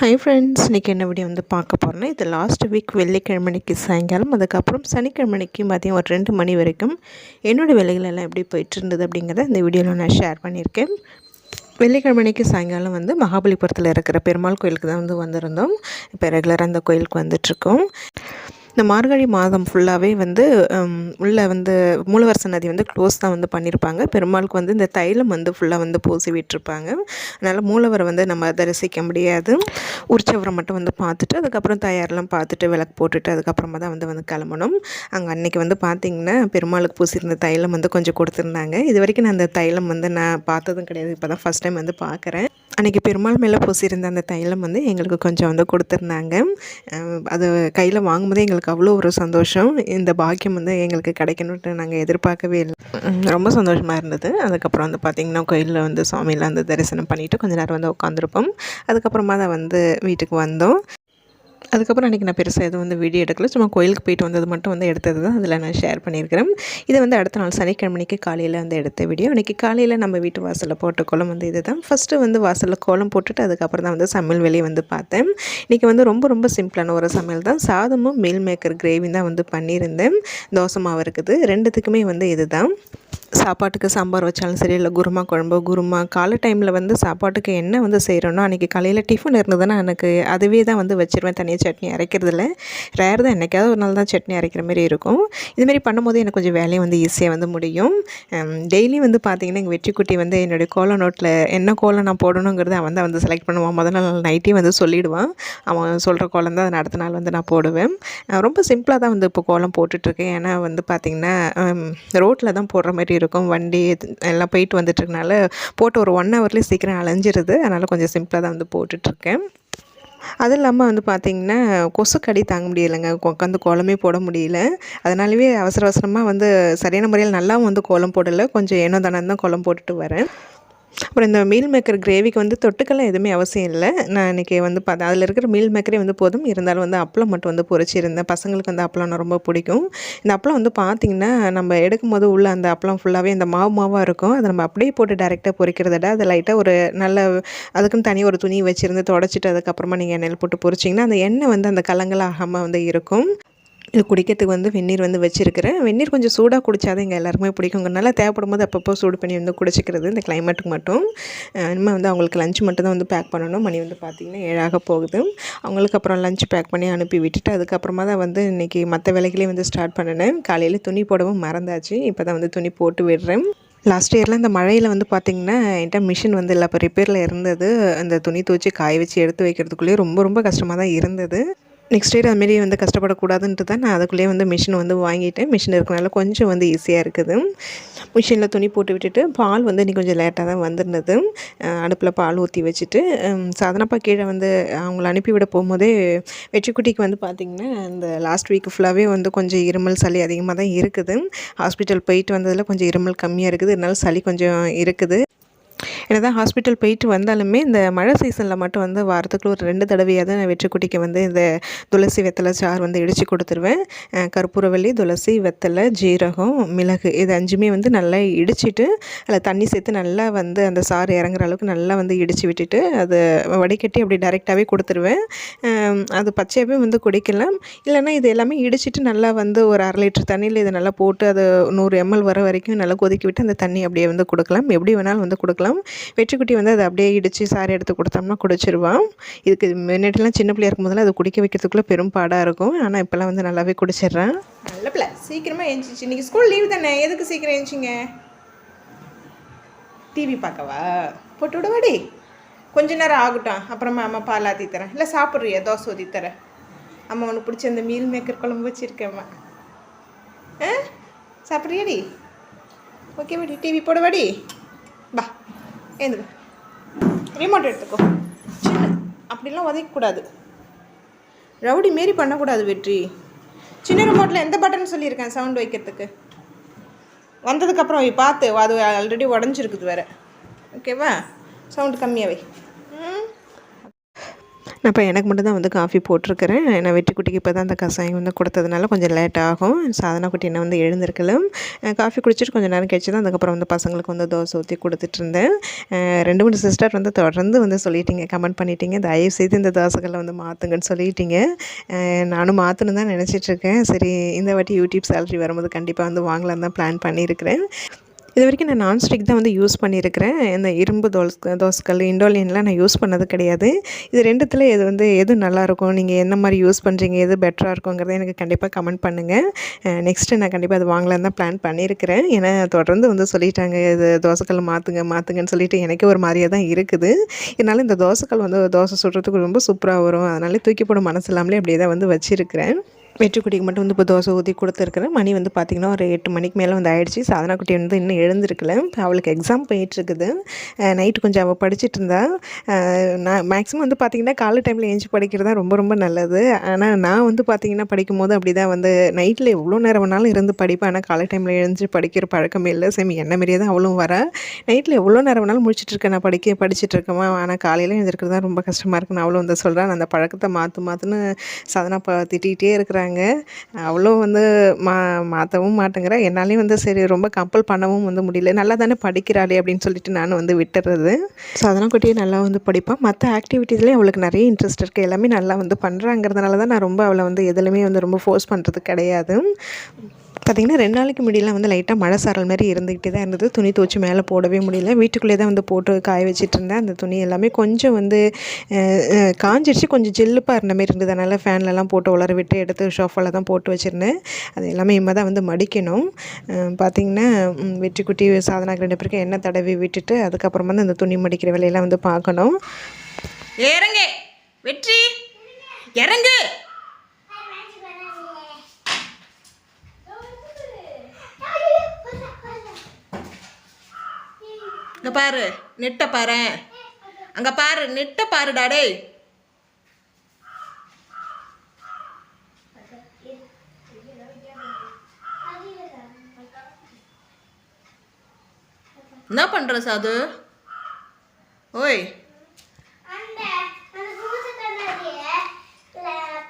Hi friends இன்றைக்கி என்ன video வந்து பார்க்க போகிறேன்னா இது லாஸ்ட் வீக் வெள்ளிக்கிழமைக்கு சாயங்காலம் அதுக்கப்புறம் சனிக்கிழமைக்கு மதியம் ஒரு ரெண்டு மணி வரைக்கும் என்னோடய வேலைகள் எல்லாம் எப்படி போயிட்டு இருந்தது அப்படிங்கிறத இந்த வீடியோவில் நான் ஷேர் பண்ணியிருக்கேன். வெள்ளிக்கிழமைக்கு சாயங்காலம் வந்து மகாபலிபுரத்தில் இருக்கிற பெருமாள் கோயிலுக்கு தான் வந்து வந்திருந்தோம். இப்போ ரெகுலராக அந்த கோயிலுக்கு வந்துட்ருக்கோம் இந்த மார்கழி மாதம் ஃபுல்லாகவே வந்து உள்ளே வந்து மூலவரச நதி வந்து க்ளோஸ் தான் வந்து பண்ணியிருப்பாங்க பெருமாளுக்கு வந்து இந்த தைலம் வந்து ஃபுல்லாக வந்து பூசி விட்டுருப்பாங்க அதனால் மூலவரை வந்து நம்ம தரிசிக்க முடியாது. உற்சவரை மட்டும் வந்து பார்த்துட்டு அதுக்கப்புறம் தயாரெலாம் பார்த்துட்டு விளக்கு போட்டுட்டு அதுக்கப்புறமா தான் வந்து வந்து கிளம்பணும். அங்கே அன்றைக்கி வந்து பார்த்திங்கன்னா பெருமாளுக்கு பூசியிருந்த தைலம் வந்து கொஞ்சம் கொடுத்துருந்தாங்க. இது வரைக்கும் நான் அந்த தைலம் வந்து நான் பார்த்ததும் கிடையாது. இப்போ தான் ஃபஸ்ட் டைம் வந்து பார்க்குறேன் அன்றைக்கி பெருமாள் மேலே பூசியிருந்த அந்த தைலம் வந்து எங்களுக்கு கொஞ்சம் வந்து கொடுத்துருந்தாங்க. அது கையில் வாங்கும்போதே எங்களுக்கு அவ்வளோ ஒரு சந்தோஷம். இந்த பாக்கியம் வந்து எங்களுக்கு கிடைக்கணுன்ட்டு நாங்கள் எதிர்பார்க்கவே இல்லை. ரொம்ப சந்தோஷமாக இருந்தது. அதுக்கப்புறம் வந்து பார்த்திங்கன்னா கோயிலில் வந்து சுவாமியில் வந்து தரிசனம் பண்ணிவிட்டு கொஞ்ச நேரம் வந்து உட்காந்துருப்போம் அதுக்கப்புறமா தான் வந்து வீட்டுக்கு வந்தோம். அதுக்கப்புறம் அன்றைக்கி நான் பெருசாக எதுவும் வந்து வீடியோ எடுக்கல. சும்மா கோயிலுக்கு போயிட்டு வந்தது மட்டும் வந்து எடுத்தது தான். அதில் நான் ஷேர் பண்ணியிருக்கிறேன். இதை வந்து அடுத்த நாள் சனிக்கிழமைக்கு காலையில் வந்து எடுத்த வீடியோ அன்றைக்கி காலையில் நம்ம வீட்டு வாசலில் போட்ட கோலம் வந்து இது தான் ஃபஸ்ட்டு வந்து வாசலில் கோலம் போட்டுட்டு அதுக்கப்புறம் தான் வந்து சமையல் வெளியே வந்து பார்த்தேன். இன்றைக்கி வந்து ரொம்ப ரொம்ப சிம்பிளான ஒரு சமையல் தான். சாதமும் மீல் மேக்கர் கிரேவி தான் வந்து பண்ணியிருந்தேன். தோசை மாவு இருக்குது. ரெண்டுத்துக்குமே வந்து இது தான் சாப்பாட்டுக்கு சாம்பார் வச்சாலும் சரி இல்லை குருமா குழம்பு குருமா காலை டைமில் வந்து சாப்பாட்டுக்கு என்ன வந்து செய்கிறோன்னா அன்றைக்கி காலையில் டிஃபன் இருந்ததுன்னா எனக்கு அதுவே தான் வந்து வச்சுருவேன் தனியாக சட்னி அரைக்கிறதில்ல. ரேர் தான் என்றைக்காவது ஒரு நாள் தான் சட்னி அரைக்கிற மாதிரி இருக்கும். இதுமாரி பண்ணும்போது எனக்கு கொஞ்சம் வேலையும் வந்து ஈஸியாக வந்து முடியும். டெய்லி வந்து பார்த்திங்கன்னா எங்கள் வெற்றிக்குட்டி வந்து என்னுடைய கோலம் நோட்டில் என்ன கோலம் நான் போடணுங்கிறத அவன் தான் வந்து செலக்ட் பண்ணுவான். முதல் நாள் நைட்டே வந்து சொல்லிவிடுவான் அவன் சொல்கிற கோலம் தான் அடுத்த நாள் வந்து நான் போடுவேன். ரொம்ப சிம்பிளாக தான் வந்து இப்போ கோலம் போட்டுட்ருக்கேன் ஏன்னா வந்து பார்த்திங்கன்னா ரோட்டில் தான் போடுற மாதிரி இருக்கும். வண்டி எல்லாம் போயிட்டு வந்துட்டுருக்கனால போட்டு ஒரு ஒன் ஹவர்லேயே சீக்கிரம் அலைஞ்சிருது. அதனால் கொஞ்சம் சிம்பிளாக தான் வந்து போட்டுட்ருக்கேன் அது இல்லாமல் வந்து பார்த்திங்கன்னா கொசுக்கடி தாங்க முடியலைங்க. உட்காந்து கோலமே போட முடியல. அதனாலவே அவசர அவசரமாக வந்து சரியான முறையில் நல்லாவும் வந்து கோலம் போடலை. கொஞ்சம் ஏனோ தானே தான் கோலம் போட்டுட்டு வரேன். அப்புறம் இந்த மீல் மேக்கர் கிரேவிக்கு வந்து தொட்டுக்கெல்லாம் எதுவுமே அவசியம் இல்லை. நான் இன்றைக்கி வந்து பார்த்தேன் அதில் இருக்கிற மீல் மேக்கரே வந்து போதும். இருந்தாலும் வந்து அப்பளம் மட்டும் வந்து பொறிச்சிருந்தேன் பசங்களுக்கு வந்து அப்பளம் ரொம்ப பிடிக்கும். இந்த அப்பளம் வந்து பார்த்திங்கன்னா நம்ம எடுக்கும் போது உள்ள அந்த அப்பளம் ஃபுல்லாகவே அந்த மாவு மாவாக இருக்கும். அதை நம்ம அப்படியே போட்டு டேரெக்டாக பொறிக்கிறத அதை லைட்டாக ஒரு நல்ல அதுக்குன்னு தனி ஒரு துணி வச்சுருந்து தொடச்சிட்டு அதுக்கப்புறமா நீங்கள் எண்ணெயில் போட்டு பொறிச்சிங்கன்னா அந்த எண்ணெய் வந்து அந்த கலங்கலாகாமல் வந்து இருக்கும். இது குடிக்கிறதுக்கு வந்து வெந்நீர் வந்து வச்சுருக்கிறேன். வெந்நீர் கொஞ்சம் சூடாக குடித்தா தான் எங்கள் எல்லாருக்குமே பிடிக்குங்கிறனால தேவைப்படும் போது அப்பப்போ சூடு பண்ணி வந்து குடிச்சிக்கிறது இந்த கிளைமேட்டுக்கு மட்டும். இனிமேல் வந்து அவங்களுக்கு லஞ்ச் மட்டும் தான் வந்து பேக் பண்ணணும். மணி வந்து பார்த்திங்கன்னா ஏழாக போகுது. அவங்களுக்கு அப்புறம் லஞ்ச் பேக் பண்ணி அனுப்பி விட்டுட்டு அதுக்கப்புறமா தான் வந்து இன்றைக்கி மற்ற வேலைகளையும் வந்து ஸ்டார்ட் பண்ணினேன். காலையில் துணி போடவும் மறந்தாச்சு. இப்போ தான் வந்து துணி போட்டு விடுறேன். லாஸ்ட் இயரில் இந்த மழையில் வந்து பார்த்திங்கன்னா என்கிட்ட மிஷின் வந்து இல்லை. இப்போ ரிப்பேரில் இருந்தது. அந்த துணி துவச்சி காய வச்சு எடுத்து வைக்கிறதுக்குள்ளேயே ரொம்ப ரொம்ப கஷ்டமாக தான் இருந்தது. நெக்ஸ்ட் டே அதுமாரி வந்து கஷ்டப்படக்கூடாதுன்ட்டு தான் நான் அதுக்குள்ளேயே வந்து மிஷின் வந்து வாங்கிட்டேன். மிஷின் இருக்கனால கொஞ்சம் வந்து ஈஸியாக இருக்குது. மிஷினில் துணி போட்டு விட்டுட்டு பால் வந்து இன்றைக்கி கொஞ்சம் லேட்டாக தான் வந்திருந்தது. அடுப்பில் பால் ஊற்றி வச்சுட்டு சாதனப்பா கீழே வந்து அவங்கள அனுப்பிவிட போகும்போதே வெற்றிக்குட்டிக்கு வந்து பார்த்திங்கன்னா இந்த லாஸ்ட் வீக் ஃபுல்லாகவே வந்து கொஞ்சம் இருமல் சளி அதிகமாக தான் இருக்குது. ஹாஸ்பிட்டல் போயிட்டு வந்ததில் கொஞ்சம் இருமல் கம்மியாக இருக்குது. இருந்தாலும் சளி கொஞ்சம் இருக்குது. என்னதான் ஹாஸ்பிட்டல் போயிட்டு வந்தாலுமே இந்த மழை சீசனில் மட்டும் வந்து வாரத்துக்குள்ள ஒரு ரெண்டு தடவையாவது நான் வெற்றிக்குட்டிக்கு வந்து இந்த துளசி வெத்தலை சாறு வந்து இடித்து கொடுத்துருவேன். கற்பூரவள்ளி துளசி வெத்தலை ஜீரகம் மிளகு இது அஞ்சுமே வந்து நல்லா இடிச்சிட்டு அதில் தண்ணி சேர்த்து நல்லா வந்து அந்த சாறு இறங்குற அளவுக்கு நல்லா வந்து இடித்து விட்டுட்டு அதை வடிகட்டி அப்படி டைரெக்டாகவே கொடுத்துருவேன். அது பச்சையாகவே வந்து குடிக்கலாம். இல்லைன்னா இது எல்லாமே இடிச்சிட்டு நல்லா வந்து ஒரு அரை லிட்டர் தண்ணியில் இதை நல்லா போட்டு அது நூறு எம்எல் வர வரைக்கும் நல்லா கொதிக்க விட்டு அந்த தண்ணி அப்படியே வந்து கொடுக்கலாம். எப்படி வேணாலும் வந்து கொடுக்கலாம். வெற்றிக்குட்டி வந்து அதை அப்படியே இடித்து சாரி எடுத்து கொடுத்தோம்னா குடிச்சிருவான் இதுக்கு முன்னாடிலாம் சின்ன பிள்ளையா இருக்கும் போதெல்லாம் அதை குடிக்க வைக்கிறதுக்குள்ளே பெரும் பாடாக இருக்கும். ஆனால் இப்போல்லாம் வந்து நல்லாவே குடிச்சிடுறேன். நல்ல பிள்ளை. சீக்கிரமாக எழுந்திரிச்சு இன்றைக்கி ஸ்கூல் லீவ் தானே? எதுக்கு சீக்கிரம் எழுந்திச்சிங்க டிவி பார்க்கவா? போட்டு விடுவாடி கொஞ்ச நேரம் ஆகட்டும். அப்புறமா அம்மா பால் ஆற்றி தரேன். இல்லை சாப்பிட்றியா? தோசை ஊற்றி தரேன். அம்மா உனக்கு பிடிச்ச அந்த மீல் மேக்கர் குழம்பு வச்சுருக்கேம்மா ஆ? சாப்பிட்றியாடி? ஓகே வாடி. டிவி போடுவாடி ஏந்துக்கு. ரிமோட் எடுத்துக்கோ. சின்ன அப்படிலாம் உதைக்கக்கூடாது. ரவுடி மாரி பண்ணக்கூடாது வெற்றி. சின்ன ரிமோட்டில் எந்த பட்டன் சொல்லியிருக்கேன் சவுண்ட் வைக்கிறதுக்கு? வந்ததுக்கப்புறம் பார்த்து. அது ஆல்ரெடி உடஞ்சிருக்குது வேறு. ஓகேவா சவுண்டு கம்மியாக வை. நான் இப்போ எனக்கு மட்டும் தான் வந்து காஃபி போட்டிருக்கிறேன். நான் வெட்டிக்குட்டிக்கு இப்போ தான் அந்த கசாயம் வந்து கொடுத்ததுனால கொஞ்சம் லேட் ஆகும். சாதனா குட்டி என்ன வந்து எழுந்திருக்கலாம். காஃபி குடிச்சிட்டு கொஞ்சம் நேரம் கழிச்சு தான் அதுக்கப்புறம் வந்து பசங்களுக்கு வந்து தோசை ஊற்றி கொடுத்துட்டு இருந்தேன். ரெண்டு மூணு சிஸ்டர் வந்து தொடர்ந்து வந்து சொல்லிட்டீங்க கமெண்ட் பண்ணிட்டீங்க. தயவு செய்து இந்த தோசைகளை வந்து மாற்றுங்கன்னு சொல்லிட்டீங்க. நானும் மாற்றணும் தான் நினச்சிட்ருக்கேன் சரி இந்த வாட்டி யூடியூப் சேலரி வரும்போது கண்டிப்பாக வந்து வாங்கலாம் தான் பிளான் பண்ணியிருக்கிறேன். இது வரைக்கும் நான் நான்ஸ்டிக் தான் வந்து யூஸ் பண்ணியிருக்கிறேன். இந்த இரும்பு தோஸ் தோசைக்கல் இண்டோலியன்லாம் நான் யூஸ் பண்ணது கிடையாது. இது ரெண்டுத்தில் எது வந்து எது நல்லாயிருக்கும் நீங்கள் என்ன மாதிரி யூஸ் பண்ணுறீங்க எது பெட்டராக இருக்குங்கிறத எனக்கு கண்டிப்பாக கமெண்ட் பண்ணுங்கள் நெக்ஸ்ட்டு நான் கண்டிப்பாக அது வாங்கலான்னு தான் பிளான் பண்ணியிருக்கிறேன். ஏன்னா தொடர்ந்து வந்து சொல்லிட்டாங்க இது தோசைக்கல் மாற்றுங்க மாற்றுங்கன்னு சொல்லிட்டு எனக்கு ஒரு மாதிரியாக தான் இருக்குது. இதனால் இந்த தோசைக்கல் வந்து தோசை சுடுறதுக்கு ரொம்ப சூப்பராக வரும். அதனால தூக்கி போட மனசு இல்லாமலே அப்படியே தான் வந்து வச்சுருக்கிறேன். வெற்றிக்குட்டிக்கு மட்டும் வந்து இப்போ தோசை ஊற்றி கொடுத்துருக்குறேன் மணி வந்து பார்த்திங்கன்னா ஒரு எட்டு மணிக்கு மேலே வந்து ஆயிடுச்சு. சாதனா குட்டி வந்து இன்னும் எழுந்திருக்கல. அவளுக்கு எக்ஸாம் போயிட்டுருக்குது நைட்டு கொஞ்சம் அவள் படிச்சுட்டு இருந்தா. நான் மேக்ஸிமம் வந்து பார்த்திங்கன்னா காலை டைமில் ஏஞ்சி படிக்கிறது தான் ரொம்ப ரொம்ப நல்லது. ஆனால் நான் வந்து பார்த்திங்கன்னா படிக்கும்போது அப்படி தான் வந்து நைட்டில் எவ்வளோ நேரம் வேணாலும் இருந்து படிப்பேன். ஆனால் காலை டைமில் எழுந்து படிக்கிற பழக்கமே இல்லை. சேமி என்ன மாரியே தான் அவளும் வர. நைட்டில் எவ்வளோ நேரம் வேணாலும் முடிச்சுட்டு இருக்கேன். நான் படிக்க படிச்சுட்டு இருக்கேன் ஆனால் காலையில் எழுந்திருக்கிறது தான் ரொம்ப கஷ்டமாக இருக்குன்னு அவளும் வந்து சொல்கிறேன் அந்த பழக்கத்தை மாற்று மாற்றுன்னு சாதனா திட்டிகிட்டே இருக்கிறாங்க. அவ்வளோ வந்து மா மாற்றவும் மாட்டேங்கிறேன் என்னாலையும் வந்து சரி ரொம்ப கம்பல் பண்ணவும் வந்து முடியல. நல்லா தானே படிக்கிறாளே அப்படின்னு சொல்லிட்டு நான் வந்து விட்டுறது. சாதனா குட்டியே நல்லா வந்து படிப்பான் மற்ற ஆக்டிவிட்டீஸ்லேயும் அவளுக்கு நிறைய இன்ட்ரெஸ்ட் இருக்குது எல்லாமே நல்லா வந்து பண்ணுறாங்கிறதுனால தான் நான் ரொம்ப அவளை வந்து எதுலையுமே வந்து ரொம்ப ஃபோர்ஸ் பண்ணுறது கிடையாது. பார்த்திங்கன்னா ரெண்டு நாளைக்கு முன்னாடிலாம் வந்து லைட்டாக மழை சாரல் மாதிரி இருந்துக்கிட்டே தான் இருந்தது. துணி துவச்சி மேலே போடவே முடியல. வீட்டுக்குள்ளே தான் வந்து போட்டு காய வச்சுட்டு இருந்தேன். அந்த துணி எல்லாமே கொஞ்சம் வந்து காஞ்சிடுச்சு கொஞ்சம் ஜெல்லுப்பாக இருந்த மாதிரி இருந்தது. அதனால் ஃபேன்லலாம் போட்டு உலர விட்டு எடுத்து ஷோஃபாவில் தான் போட்டு வச்சுருந்தேன். அது எல்லாமே இம்மா தான் வந்து மடிக்கணும். பார்த்திங்கன்னா வெற்றிக்குட்டி வெற்றி குட்டி சாதனாக்கு ரெண்டு பேருக்கு எண்ணெய் தடவி விட்டுட்டு அதுக்கப்புறமா தான் அந்த துணி மடிக்கிற வேலையெல்லாம் வந்து பார்க்கணும். இறங்கு. வெற்றி. இறங்கு. இங்கே பாரு நெட்டை பாரு. அங்கே பாரு நெட்டை பாருடா டேய். என்ன பண்ணுற சாது? ஓய் அந்த அந்த பூஜை கண்ணாடிய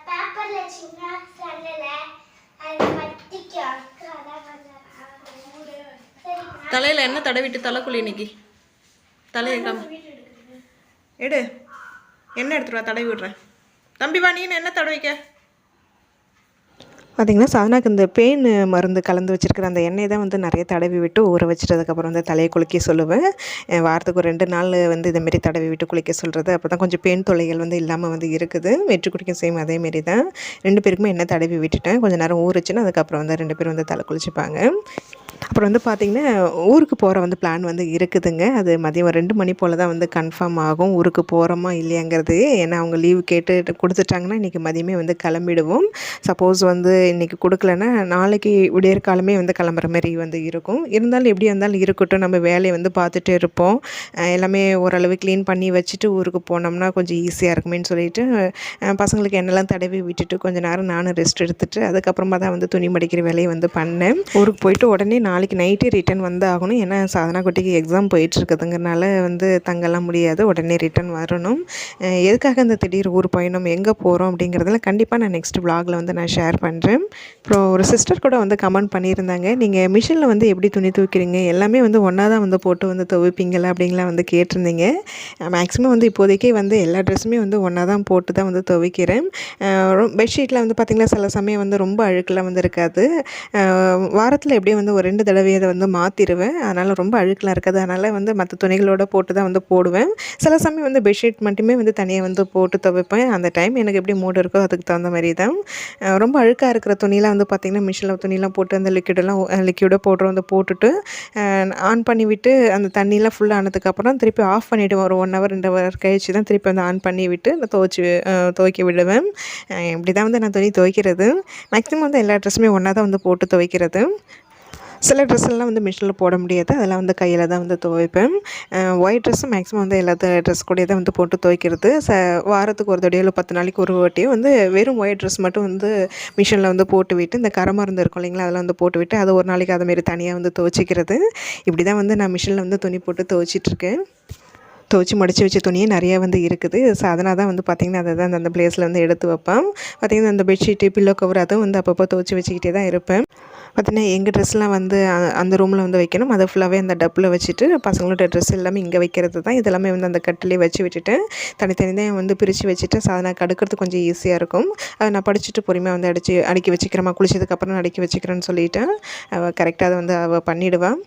பேப்பர்ல சின்ன சண்டையில அது பட்டிக்கு அக்கா தான் சரி தலையில் என்ன தடவிட்டு தலைக்குள்ளி இன்னைக்கு? தலையை கம். எடு. என்ன எடுத்துருவா தடவி விடுறேன். தம்பி வா நீ என்ன தடவிக்க? பார்த்திங்கன்னா சாதனாக்கு இந்த பெயின் மருந்து கலந்து வச்சுருக்கிற அந்த எண்ணெய் தான் வந்து நிறைய தடவி விட்டு ஊற வச்சிட்டதுக்கப்புறம் வந்து தலையை குளிக்க சொல்லுவேன். வாரத்துக்கு ஒரு ரெண்டு நாள் வந்து இதேமாரி தடவி விட்டு குளிக்க சொல்கிறது அப்போ தான் கொஞ்சம் பெயின் தொல்லைகள் வந்து இல்லாமல் வந்து இருக்குது. வெற்றி குடிக்கும் சேம் அதேமாரி தான். ரெண்டு பேருக்குமே எண்ணெய் தடவி விட்டுட்டேன். கொஞ்சம் நேரம் ஊறுச்சுன்னா அதுக்கப்புறம் வந்து ரெண்டு பேரும் வந்து தலை குளிச்சுப்பாங்க. அப்புறம் வந்து பார்த்திங்கன்னா ஊருக்கு போகிற வந்து பிளான் வந்து இருக்குதுங்க. அது மதியம் ரெண்டு மணி போல் தான் வந்து கன்ஃபார்ம் ஆகும். ஊருக்கு போகிறோமா இல்லையாங்கிறது. ஏன்னா அவங்க லீவு கேட்டு கொடுத்துட்டாங்கன்னா இன்றைக்கி மதியமே வந்து கிளம்பிடுவோம். சப்போஸ் வந்து இன்றைக்கி கொடுக்கலன்னா நாளைக்கு விடியற்காலமே வந்து கிளம்புற மாதிரி வந்து இருக்கும். இருந்தாலும் எப்படி இருந்தாலும் இருக்கட்டும். நம்ம வேலையை வந்து பார்த்துட்டு இருப்போம். எல்லாமே ஓரளவு க்ளீன் பண்ணி வச்சுட்டு ஊருக்கு போனோம்னா கொஞ்சம் ஈஸியாக இருக்குமேன்னு சொல்லிட்டு பசங்களுக்கு என்னெல்லாம் தடவி விட்டுட்டு கொஞ்ச நேரம் நானும் ரெஸ்ட் எடுத்துகிட்டு அதுக்கப்புறமா தான் வந்து துணி மடிக்கிற வேலையை வந்து பண்ணேன். ஊருக்கு போயிட்டு உடனே நான் நாளைக்கு நைட்டே ரிட்டன் வந்து ஆகணும் ஏன்னா சாதனா குட்டிக்கு எக்ஸாம் போயிட்டுருக்குதுங்கிறனால வந்து தங்கலாம் முடியாது. உடனே ரிட்டன் வரணும். எதுக்காக இந்த திடீர் ஊர் பயணம்? எங்கே போகிறோம் அப்படிங்கிறதுல கண்டிப்பாக நான் நெக்ஸ்ட் vlogல வந்து நான் ஷேர் பண்ணுறேன் அப்புறம் ஒரு சிஸ்டர் கூட வந்து கமெண்ட் பண்ணியிருந்தாங்க. நீங்கள் மிஷினில் வந்து எப்படி துணி துவைக்கிறீங்க? எல்லாமே வந்து ஒன்றா தான் வந்து போட்டு வந்து துவைப்பீங்களா அப்படிங்கலாம் வந்து கேட்டிருந்தீங்க. மேக்ஸிமம் வந்து இப்போதைக்கே வந்து எல்லா ட்ரெஸ்ஸுமே வந்து ஒன்றா தான் போட்டு தான் வந்து துவைக்கிறேன். பெட்ஷீட்டில் வந்து பார்த்திங்கன்னா சில சமயம் வந்து ரொம்ப அழுக்கெலாம் வந்து இருக்காது. வாரத்தில் எப்படியும் வந்து ஒரு ரெண்டு தடவை அதை வந்து மாற்றிடுவேன் அதனால் ரொம்ப அழுக்கெலாம் இருக்காது. அதனால் வந்து மற்ற துணிகளோட போட்டு தான் வந்து போடுவேன். சில சமயம் வந்து பெட்ஷீட் மட்டுமே வந்து தனியாக வந்து போட்டு துவைப்பேன். அந்த டைம் எனக்கு எப்படி மூடு இருக்கோ அதுக்கு தகுந்த மாதிரி தான். ரொம்ப அழுக்காக இருக்கிற துணியெலாம் வந்து பார்த்திங்கன்னா மிஷினில் துணியெலாம் போட்டு அந்த லிக்விடெல்லாம் லிக்விடை போடுறோம் வந்து போட்டுட்டு ஆன் பண்ணி விட்டு அந்த தண்ணியெலாம் ஃபுல்லாக ஆனதுக்கப்புறம் திருப்பி ஆஃப் பண்ணிவிடுவேன் ஒரு ஒன் ஹவர் ரெண்டு ஹவர் கழிச்சு தான் திருப்பி வந்து ஆன் பண்ணி விட்டு நான் துவைச்சி துவைக்க விடுவேன். இப்படி தான் வந்து நான் துணி துவைக்கிறது. மேக்ஸிமம் வந்து எல்லா ட்ரெஸ்ஸுமே ஒன்றா தான் வந்து போட்டு துவைக்கிறது. சில ட்ரெஸ் எல்லாம் வந்து மிஷினில் போட முடியாது. அதெல்லாம் வந்து கையில் தான் வந்து துவைப்பேன். ஒயிட் ட்ரெஸ்ஸும் மேக்ஸிமம் வந்து எல்லா ட்ரெஸ் கூட தான் வந்து போட்டு துவைக்கிறது. ச வாரத்துக்கு ஒரு தடையோ இல்லை பத்து நாளைக்கு ஒரு வாட்டியோ வந்து வெறும் ஒயிட் ட்ரெஸ் மட்டும் வந்து மிஷினில் வந்து போட்டு விட்டு இந்த கரை மருந்து இருக்கும் இல்லைங்களா அதெல்லாம் வந்து போட்டு விட்டு அதை ஒரு நாளைக்கு அதை மாரி தனியாக வந்து துவைச்சிக்கிறது. இப்படி தான் வந்து நான் மிஷினில் வந்து துணி போட்டு துவைச்சிட்ருக்கேன் துவச்சி மடித்து வச்ச துணியே நிறையா வந்து இருக்குது. ஸோ அதனால் தான் வந்து பார்த்திங்கன்னா அதை தான் அந்த பிளேஸில் வந்து எடுத்து வைப்பேன். பார்த்திங்கன்னா அந்த பெட்ஷீட்டு பில்லோ கவர் அதுவும் வந்து அப்பப்போ துவச்சி வச்சுக்கிட்டே தான் இருப்பேன். பார்த்தீங்கன்னா எங்கள் ட்ரெஸ்லாம் வந்து அந்த ரூமில் வந்து வைக்கணும். அதை ஃபுல்லாகவே அந்த டப்பில் வச்சுட்டு பசங்களோட ட்ரெஸ் எல்லாமே இங்கே வைக்கிறது தான். இதெல்லாமே வந்து அந்த கட்டிலே வச்சு விட்டுட்டு தனித்தனி தான் வந்து பிரித்து வச்சுட்டு சாதனை கடுக்கிறது கொஞ்சம் ஈஸியாக இருக்கும். அதை நான் படிச்சுட்டு பொறுமையாக வந்து அடித்து அடுக்கி வச்சுக்கிறேம்மா. குளிச்சதுக்கப்புறம் நான் அடுக்கி வச்சுக்கிறேன்னு சொல்லிவிட்டேன் அவள் கரெக்டாக அதை வந்து அவள் பண்ணிவிடுவான்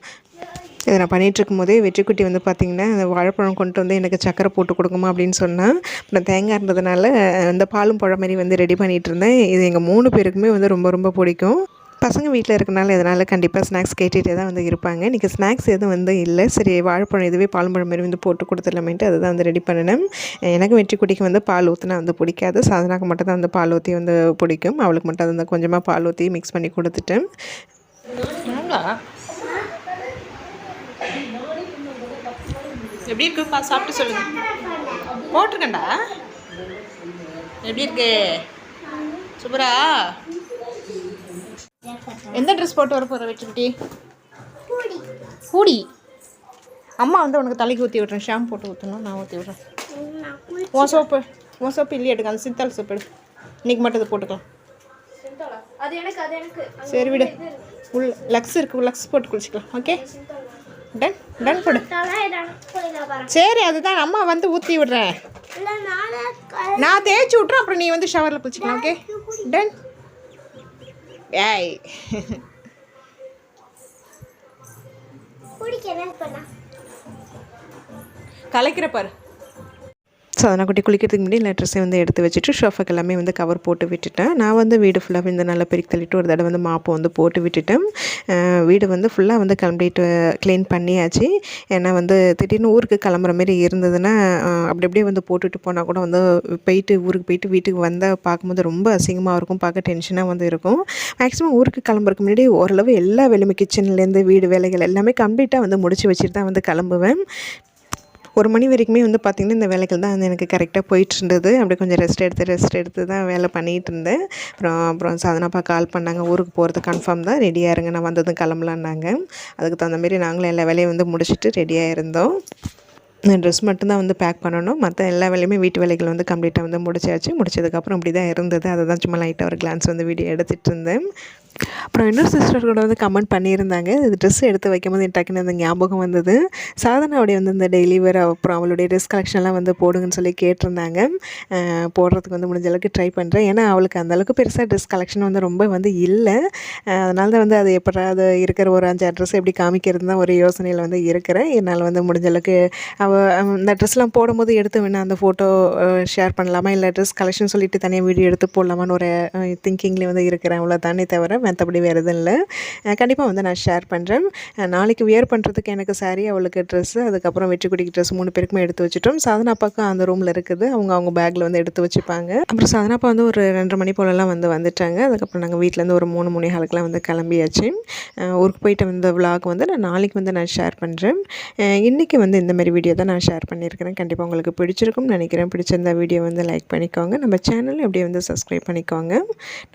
இதை நான் பண்ணிகிட்ருக்கும் போதே வெற்றிக்குட்டி வந்து பார்த்திங்கன்னா அந்த வாழைப்பழம் கொண்டு வந்து எனக்கு சக்கரை போட்டு கொடுக்குமா அப்படின்னு சொன்னால் அப்புறம் தேங்காய் இருந்ததுனால அந்த பாலும் பழம் மாதிரி வந்து ரெடி பண்ணிகிட்டு இருந்தேன் இது எங்கள் மூணு பேருக்குமே வந்து ரொம்ப ரொம்ப பிடிக்கும். பசங்க வீட்டில் இருக்கனால இதனால் கண்டிப்பாக ஸ்நாக்ஸ் கேட்டுகிட்டே தான் வந்து இருப்பாங்க. இன்றைக்கி ஸ்நாக்ஸ் எதுவும் வந்து இல்லை. சரி வாழைப்பழம் இதுவே பால் பழம் மாதிரி வந்து போட்டு கொடுத்துடலாமேன்ட்டு அதை தான் வந்து ரெடி பண்ணினேன். எனக்கு வெற்றி குட்டிக்கு வந்து பால் ஊற்றினா வந்து பிடிக்காது. சாதனாக்கு மட்டும் தான் அந்த பால் ஊற்றி வந்து பிடிக்கும். அவளுக்கு மட்டும் அது வந்து கொஞ்சமாக பால் ஊற்றி மிக்ஸ் பண்ணி கொடுத்துட்டேன். எப்படி இருக்குப்பா சாப்பிட்டு சொல்லுங்க. போட்டிருக்கேன்டா. எப்படி இருக்கு? சூப்பரா? எந்த ட்ரெஸ் போட்டு வர போகிற வெற்றிக்குட்டி பூடி. கூடி அம்மா வந்து உனக்கு தலைக்கு ஊற்றி விட்றேன் ஷாம்பு போட்டு ஊற்றணும் நான் ஊற்றி விட்றேன். உன் சோப்பு உன் சோப்பு இல்லையே எடுக்க. அந்த சிந்தால் சோப்பு எடு. இன்னைக்கு மட்டும் இதை போட்டுக்கலாம். அது எனக்கு அது எனக்கு. சரி விடு. உள் லக்ஸ் இருக்கு. லக்ஸ் போட்டு குளிச்சுக்கலாம். ஓகே? டன் டன் பாரு சரி அதுதான். அம்மா வந்து ஊற்றி விடுறேன் நானே தேய்ச்சி விட்றேன் அப்புறம் நீ வந்து ஷவரில் குளிச்சுக்கலாம் ஓகே டன் ஏய். கலைக்கிற பாரு. ஸோ அதனால் குட்டி குளிக்கிறதுக்கு முன்னாடி எல்லா ட்ரெஸ்ஸையும் வந்து எடுத்து வச்சுட்டு ஷோஃபக்கு எல்லாமே வந்து கவர் போட்டு விட்டுட்டேன். நான் வந்து வீடு ஃபுல்லாக இந்த நல்லா பெருக்கி தள்ளிட்டு ஒரு தடவை வந்து மாப்பை வந்து போட்டு விட்டுட்டேன். வீடு வந்து ஃபுல்லாக வந்து கம்ப்ளீட் க்ளீன் பண்ணியாச்சு. ஏன்னா வந்து திடீர்னு ஊருக்கு கிளம்புற மாதிரி இருந்ததுன்னா அப்படி அப்படியே வந்து போட்டுட்டு போனால் கூட வந்து போயிட்டு ஊருக்கு போயிட்டு வீட்டுக்கு வந்தால் பார்க்கும்போது ரொம்ப அசிங்கமாக இருக்கும். பார்க்க டென்ஷனாக வந்து இருக்கும். மேக்ஸிமம் ஊருக்கு கிளம்புறதுக்கு முன்னாடி ஓரளவு எல்லா வேலையுமே கிச்சன்லேருந்து வீடு வேலைகள் எல்லாமே கம்ப்ளீட்டாக வந்து முடிச்சு வச்சுட்டு தான் வந்து கிளம்புவேன். ஒரு மணி வரைக்குமே வந்து பார்த்திங்கன்னா இந்த வேலைகள் தான் வந்து எனக்கு கரெக்டாக போயிட்டு இருந்தது அப்படியே கொஞ்சம் ரெஸ்ட் எடுத்து ரெஸ்ட் எடுத்து தான் வேலை பண்ணிகிட்டு இருந்தேன். அப்புறம் அப்புறம் சாதனாப்பா கால் பண்ணாங்க. ஊருக்கு போகிறது கன்ஃபார்ம் தான். ரெடியாக இருங்க நான் வந்ததும் கிளம்பலான்னாங்க. அதுக்கு தகுந்த மாதிரி நாங்களும் எல்லா வேலையும் வந்து முடிச்சுட்டு ரெடியாக இருந்தோம். ட்ரெஸ் மட்டும்தான் வந்து பேக் பண்ணணும். மற்ற எல்லா வேலையுமே வீட்டு வேலைகள் வந்து கம்ப்ளீட்டாக வந்து முடிச்சாச்சு. முடிச்சதுக்கப்புறம் அப்படி தான் இருந்தது. அதை தான் சும்மா லைட்டாக ஒரு கிளான்ஸ் வந்து வீடியோ எடுத்துகிட்டு இருந்தேன். அப்புறம் இன்னொரு சிஸ்டர் கூட வந்து கமெண்ட் பண்ணியிருந்தாங்க. இது ட்ரெஸ் எடுத்து வைக்கும்போது எனக்கு டக்குன்னு அந்த ஞாபகம் வந்தது. சாதனாவுடைய வந்து இந்த டெய்லி வேர் அப்புறம் அவளுடைய ட்ரெஸ் கலெக்ஷன்லாம் வந்து போடுங்கன்னு சொல்லி கேட்டிருந்தாங்க. போடுறதுக்கு வந்து முடிஞ்ச அளவுக்கு ட்ரை பண்ணுறேன் ஏன்னா அவளுக்கு அந்தளவுக்கு பெருசாக ட்ரெஸ் கலெக்ஷன் வந்து ரொம்ப வந்து இல்லை. அதனால தான் வந்து அது எப்படா அது இருக்கிற ஒரு அஞ்சு அட்ரஸ் எப்படி காமிக்கிறது தான் ஒரு யோசனையில் வந்து இருக்கிறேன். என்னால் வந்து முடிஞ்ச அளவுக்கு அவள் இந்த ட்ரெஸ்லாம் போடும்போது எடுத்து வேணால் அந்த ஃபோட்டோ ஷேர் பண்ணலாமா? இல்லை ட்ரெஸ் கலெக்ஷன் சொல்லிட்டு தனியாக வீடியோ எடுத்து போடலாமான்னு ஒரு திங்கிங்லேயே வந்து இருக்கிறேன். அவ்வளோ தானே தவிர மற்றபடி வேறு எதுவும் இல்லை. கண்டிப்பாக வந்து நான் ஷேர் பண்ணுறேன் நாளைக்கு வியர் பண்ணுறதுக்கு எனக்கு சாரீ அவளுக்கு ட்ரெஸ்ஸு அதுக்கப்புறம் வெற்றிக்குடிக்கு ட்ரெஸ் மூணு பேருக்குமே எடுத்து வச்சுட்டோம். சாதனா அந்த ரூமில் இருக்குது. அவங்க அவங்க பேக்கில் வந்து எடுத்து வச்சுப்பாங்க. அப்புறம் சாதனாப்பா வந்து ஒரு ரெண்டரை மணி போலலாம் வந்து வந்துட்டாங்க. அதுக்கப்புறம் நாங்கள் வீட்டிலேருந்து ஒரு மூணு மணி ஹாலுக்குலாம் வந்து கிளம்பியாச்சு. ஊருக்கு போயிட்டு வந்த vlog வந்து நான் நாளைக்கு வந்து நான் ஷேர் பண்ணுறேன் இன்றைக்கி வந்து இந்த மாதிரி வீடியோ தான் நான் ஷேர் பண்ணியிருக்கிறேன். கண்டிப்பாக உங்களுக்கு பிடிச்சிருக்கும்னு நினைக்கிறேன். பிடிச்சிருந்த வீடியோ வந்து லைக் பண்ணிக்கோங்க. நம்ம சேனல் அப்படியே வந்து சப்ஸ்கிரைப் பண்ணிக்கோங்க.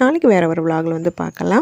நாளைக்கு வேறு ஒரு vlogல வந்து பார்க்கலாம்.